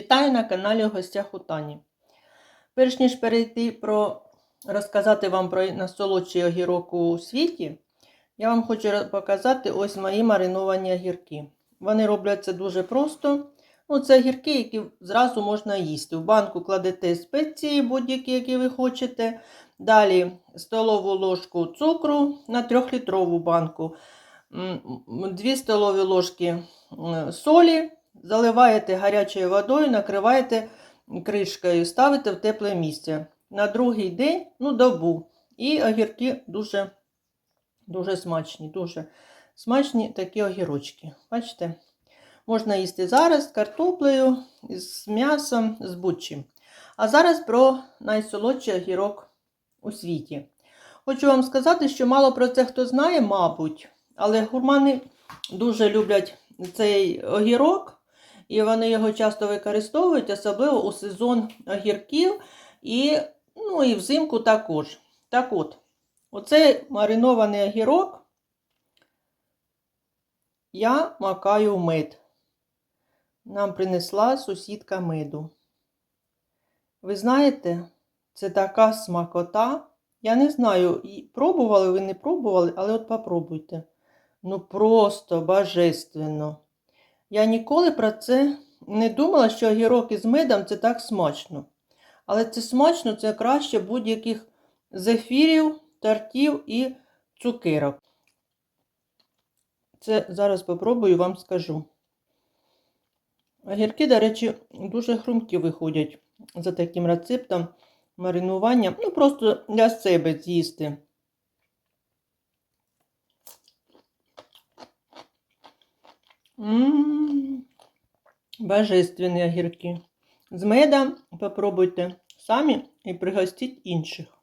Вітаю на каналі в гостях у Тані. Перш ніж перейти про розказати вам про найсолодший огірок у світі, я вам хочу показати ось мої мариновані огірки. Вони робляться дуже просто. Ну, це огірки, які зразу можна їсти. В банку кладете спеції, будь-які, які ви хочете. Далі столову ложку цукру на 3-літрову банку, 2 столові ложки солі, заливаєте гарячою водою, накриваєте кришкою, ставите в тепле місце. На другий день, ну, добу. І огірки дуже, дуже смачні, дуже смачні такі огірочки. Бачите? Можна їсти зараз з картоплею, з м'ясом, з будь-чим. А зараз про найсолодший огірок у світі. Хочу вам сказати, що мало про це хто знає, мабуть, але гурмани дуже люблять цей огірок, і вони його часто використовують, особливо у сезон огірків і, ну, і взимку також. Так от, оцей маринований огірок я макаю в мед. Нам принесла сусідка меду. Ви знаєте, це така смакота. Я не знаю, пробували ви не пробували, але от попробуйте. Ну просто божественно. Я ніколи про це не думала, що огірок із медом це так смачно. Але це смачно, це краще будь-яких зефірів, тортів і цукерок. Це зараз попробую вам скажу. Огірки, до речі, дуже хрумкі виходять за таким рецептом маринування. Ну, просто для себе з'їсти. Ммм, божественні огірки. З медом попробуйте самі і пригостіть інших.